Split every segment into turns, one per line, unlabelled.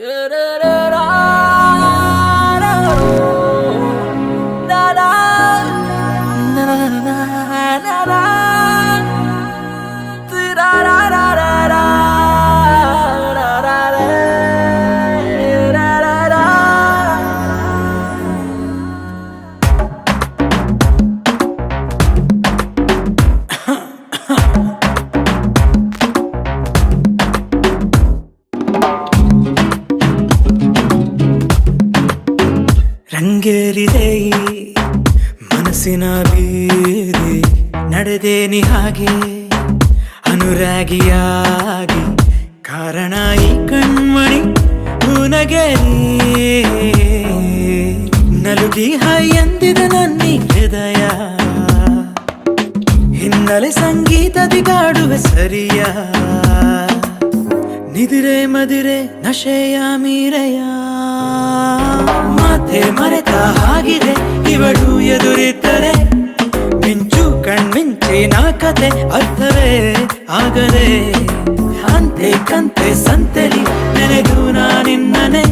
Da-da-da. ರಂಗೇರಿದೆ ಮನಸ್ಸಿನ ಬೀದಿ. ನಡೆದೇನಿ ಹಾಗೆ, ಅನುರಾಗಿಯಾಗಿ. ಕಾರಣ ಈ ಕಣ್ಮಣಿ ಹುನಗರಿ ನಲುಗಿ ಹೈಯಂದಿದ ನನ್ನಿ ಹೃದಯ. ಹಿನ್ನೆಲೆ ಸಂಗೀತದಿ ಕಾಡುವೆ ಸರಿಯ. ನಿದಿರೆ ಮದಿರೆ ನಶೆಯ ಮೀರೆಯ. ಮಾತೆ ಮರೆತ ಹಾಗಿದೆ, ಇವಳು ಎದುರಿದ್ದರೆ ಮಿಂಚು ಕಣ್ಮಿಂಚಿನ ಕತೆ ಅರ್ಥವೇ ಆಗದೆ ಅಂತೆ ಕಂತೆ ಸಂತೆಲಿ ನೆನೆದು ನಾನಿನ್ನನೆ.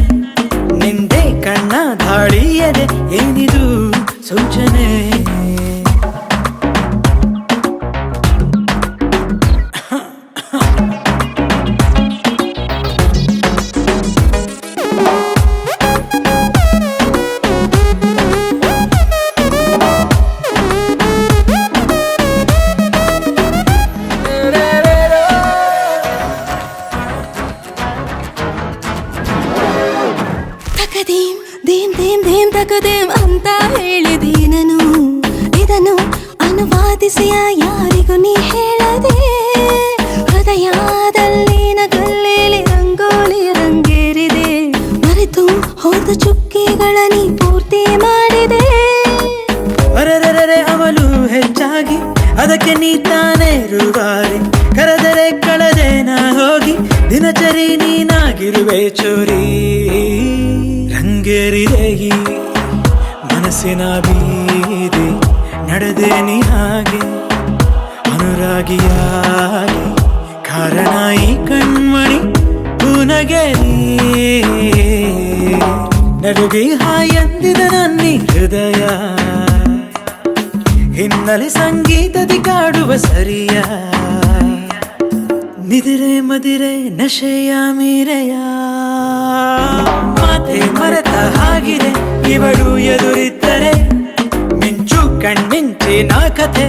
ದೇಂ ದೇಂ ತಕದೇಂ ಅಂತ ಹೇಳಿದೀನನು ಇದನ್ನು ಅನುವಾದಿಸಿಯ ಯಾರಿಗೂ ನೀ ಹೇಳದೆ. ಹೃದಯದಲ್ಲಿನ ನಗಲ್ಲೇಲಿ ರಂಗೋಲಿ ರಂಗೇರಿದೆ. ಮರೆತು ಹೋದ ಚುಕ್ಕಿಗಳ ನೀ ಪೂರ್ತಿ ಮಾಡಿದೆ.
ಅರರರರೆ ಅವಳು ಹೆಚ್ಚಾಗಿ ಅದಕ್ಕೆ ನೀ ತಾನೇ ರುಬಾರಿ ಕರೆದರೆ ಕಳೆದೆ ಹೋಗಿ ದಿನಚರಿ ನೀನಾಗಿರುವೆ ಚೋರಿ. ರಂಗೇರಿದೆ ಈ ಮನಸ್ಸಿನ ಬೀದಿ ನಡೆದೆ ನೀ ಹಾಗೆ, ಅನುರಾಗಿಯಾಗಿ. ಕಾರಣ ಈ ಕಣ್ಮಣಿ ಪುನಗೆರಿ ನಡುಗಿ ಹಾಯಂದಿದ ನನ್ನಿ ಹೃದಯ. ಹಿನ್ನೆಲೆ ಸಂಗೀತದಿ ಕಾಡುವ ಸರಿಯ. ನಿದಿರೆ ಮದಿರೆ ನಶೆಯ ಮೀರೆಯ. ಮಾತೆ ಮರೆತ ಹಾಗಿದೆ. ಇವಳು ಎದುರಿದ್ದರೆ ಮಿಂಚು ಕಣ್ಮಿಂಚಿನ ಕಥೆ